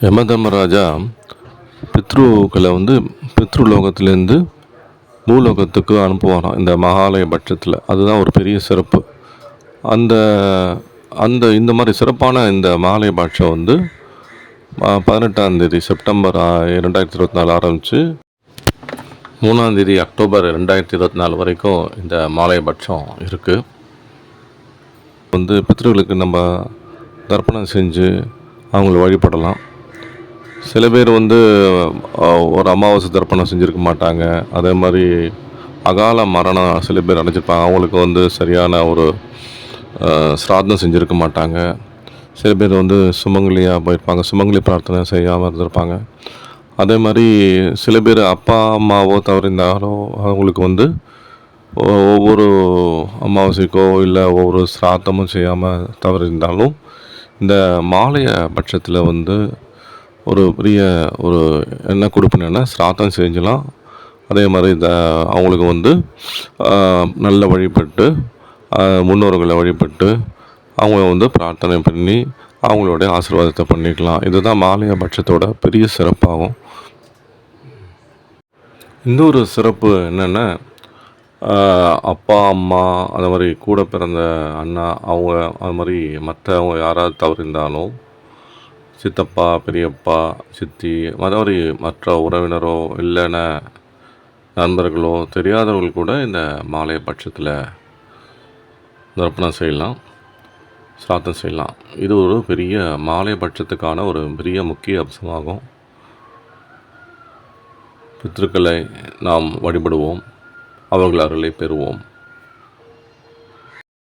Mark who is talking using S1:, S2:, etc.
S1: யமதர்மராஜா பித்ருக்களை வந்து பித்ருலோகத்திலேருந்து பூலோகத்துக்கு அனுப்புவாராம் இந்த மகாலய பட்சத்தில். அதுதான் ஒரு பெரிய சிறப்பு. அந்த அந்த இந்த மாதிரி சிறப்பான இந்த மகாலய பட்சம் வந்து பதினெட்டாந்தேதி பதினெட்டாம் தேதி செப்டம்பர் ஆ, ரெண்டாயிரத்தி இருபத்தி நாலு ஆரம்பித்து மூணாம் தேதி அக்டோபர் ரெண்டாயிரத்தி இருபத்தி நாலு வரைக்கும் இந்த மாலை பட்சம் இருக்குது வந்து பித்ருக்களுக்கு நம்ம தர்ப்பணம் செஞ்சு அவங்கள வழிபடலாம். சில பேர் வந்து ஒரு அமாவாசை தர்ப்பணம் செஞ்சுருக்க மாட்டாங்க. அதே மாதிரி அகால மரணம் சில பேர் அடைஞ்சிருப்பாங்க. அவங்களுக்கு வந்து சரியான ஒரு சிராதம் செஞ்சுருக்க மாட்டாங்க. சில பேர் வந்து சுமங்கலியாக போயிருப்பாங்க. சுமங்கலி பிரார்த்தனை செய்யாமல் இருந்திருப்பாங்க. அதே மாதிரி சில பேர் அப்பா அம்மாவோ தவறிருந்தாலோ அவங்களுக்கு வந்து ஒவ்வொரு அமாவாசைக்கோ இல்லை ஒவ்வொரு சிராத்தமும் செய்யாமல் தவறிருந்தாலும் இந்த மாலைய பட்சத்தில் வந்து ஒரு பெரிய ஒரு என்ன கொடுப்பினா சிராத்தம் செஞ்சலாம். அதே மாதிரி இந்த அவங்களுக்கு வந்து நல்ல வழிபட்டு முன்னோர்களை வழிபட்டு அவங்க வந்து பிரார்த்தனை பண்ணி அவங்களுடைய ஆசீர்வாதத்தை பண்ணிக்கலாம். இதுதான் மாலைய பட்சத்தோட பெரிய சிறப்பாகும். இன்னொரு சிறப்பு என்னென்னா அப்பா அம்மா அந்த மாதிரி கூட பிறந்த அண்ணா அவங்க அது மாதிரி மற்றவங்க யாராவது தவறிருந்தாலும் சித்தப்பா பெரியப்பா சித்தி மற்றபடி மற்ற உறவினரோ இல்லைன்னா நண்பர்களோ தெரியாதவர்கள் கூட இந்த மாலை பட்சத்தில் தர்ப்பணம் செய்யலாம் சாத்தம் செய்யலாம். இது ஒரு பெரிய மாலை பட்சத்துக்கான ஒரு பெரிய முக்கிய அம்சமாகும். பித்திருக்களை நாம் வழிபடுவோம் அவர்கள் அருளை பெறுவோம்.